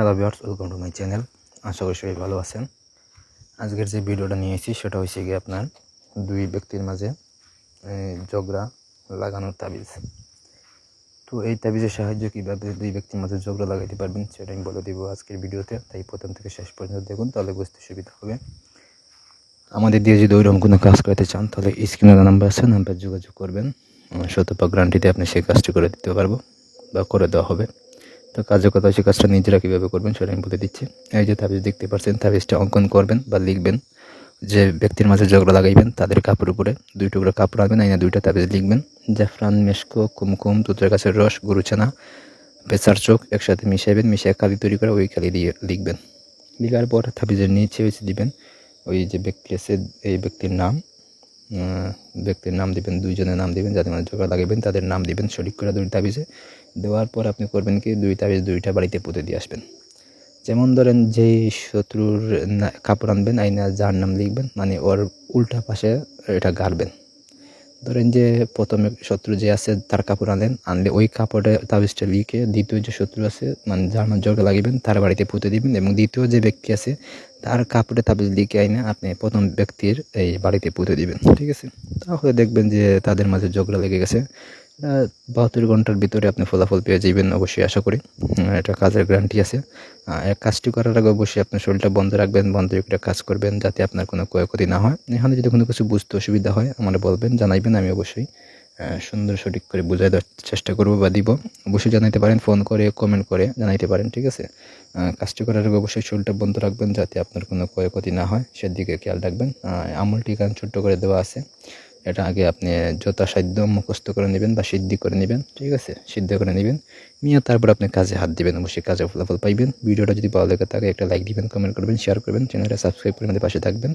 Hello viewers, welcome to my channel. আশা করি সবাই ভালো আছেন। আজকের যে ভিডিওটা নিয়ে এসেছি, সেটা হচ্ছে গিয়ে আপনার দুই ব্যক্তির মাঝে ঝগড়া লাগানোর তাবিজ। তো এই তাবিজের সাহায্য কীভাবে দুই ব্যক্তির মাঝে ঝগড়া লাগাইতে পারবেন, সেটা আমি বলে দিব আজকের ভিডিওতে। তাই প্রথম থেকে শেষ পর্যন্ত দেখুন, তাহলে বুঝতে সুবিধা হবে। আমাদের দিয়ে যদি ওইরকম কোনো কাজ করতে চান, তাহলে স্ক্রিনে নাম্বার আছে, নাম্বার যোগাযোগ করবেন। শতপা গ্রান্টিতে আপনি সেই কাজটি করে দিতে পারব বা করে দেওয়া হবে। তো কথা হচ্ছে কাজটা নিজেরা কীভাবে করবেন সেটা আমি বলে দিচ্ছি। এই যে তাবিজ দেখতে পাচ্ছেন, তাবিজটা অঙ্কন করবেন বা লিখবেন। যে ব্যক্তির মাঝে ঝগড়া লাগাইবেন, তাদের কাপড় উপরে দুই টুকরো কাপড় আনবেন, আইনা দুইটা তাবিজ লিখবেন। জাফরান, মেশকো, কুমকুম তুতের গাছের রস গরুচানা বেচার চোখ একসাথে মিশাইবেন মিশিয়ে কালি তৈরি করে ওই কালি দিয়ে লিখবেন। লিখার পর তাবিজের নিচে হয়েছে দিবেন, ওই যে ব্যক্তি আছে, এই ব্যক্তির নাম ব্যক্তির নাম দিবেন, দুইজনের নাম দিবেন, যাদের মানে ঝগড়া লাগাবেন তাদের নাম দিবেন সঠিক করে দুই তাবিজে। দেওয়ার পর আপনি করবেন কি, দুই তাবিজ দুইটা বাড়িতে পুঁতে দিয়ে আসবেন। যেমন ধরেন যেই শত্রুর কাপড় আনবেন, আইনা যার নাম লিখবেন মানে ওর উল্টা পাশে এটা গাড়বেন। ধরেন যে প্রথমে শত্রু যে আছে তার কাপড় আনলেন আনলে ওই কাপড়ে তাবিজটা লিখে দ্বিতীয় যে শত্রু আছে মানে যার নাম ঝগড়া লাগিবেন, তার বাড়িতে পুঁতে দিবেন এবং দ্বিতীয় যে ব্যক্তি আছে তার কাপড়ে তাবিজ লিখে আইনে আপনি প্রথম ব্যক্তির এই বাড়িতে পুঁতে দিবেন, ঠিক আছে? তাহলে দেখবেন যে তাদের মাঝে ঝগড়া লেগে গেছে। বাহাত্তর ঘণ্টার ভিতরে আপনি ফলাফল পেয়ে যাবেন অবশ্যই আশা করি। এটা কাজের গ্যারান্টি আছে। কাজটি করার আগে অবশ্যই আপনার শরীরটা বন্ধ রাখবেন বন্ধ করে কাজ করবেন যাতে আপনার কোনো ক্ষয়ক্ষতি না হয়। এখানে যদি কোনো কিছু বুঝতে অসুবিধা হয় আমার বলবেন জানাইবেন আমি অবশ্যই সুন্দর সঠিক করে বুঝাই দেওয়ার চেষ্টা করব বা দিব। অবশ্যই জানাইতে পারেন ফোন করে কমেন্ট করে জানাইতে পারেন ঠিক আছে? কাজটি করার আগে অবশ্যই শরীরটা বন্ধ রাখবেন যাতে আপনার কোনো ক্ষয়ক্ষতি না হয় সেদিকে খেয়াল রাখবেন। আহ, আমল ঠিকানা ছোট্ট করে দেওয়া আছে। এটা আগে আপনি যথাসাধ্য মুখস্থ করে নেবেন বা সিদ্ধি করে নেবেন, ঠিক আছে? সিদ্ধ করে নেবেন। নিয়ে তারপর আপনি কাজে হাত দিবেন, অবশ্যই কাজে ফলাফল পাইবেন। ভিডিওটা যদি ভালো লেগে থাকে, একটা লাইক দিবেন কমেন্ট করবেন শেয়ার করবেন, চ্যানেলটা সাবস্ক্রাইব করে আমাদের পাশে থাকবেন।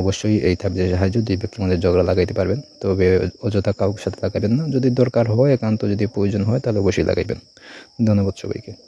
অবশ্যই এই তাবিজের সাহায্য দুই ব্যক্তির মধ্যে ঝগড়া লাগাইতে পারবেন। তবে অযথা কাউকে সাথে লাগাবেন না। যদি দরকার হয়, একান্ত যদি প্রয়োজন হয়, তাহলে অবশ্যই লাগাইবেন। ধন্যবাদ সবাইকে।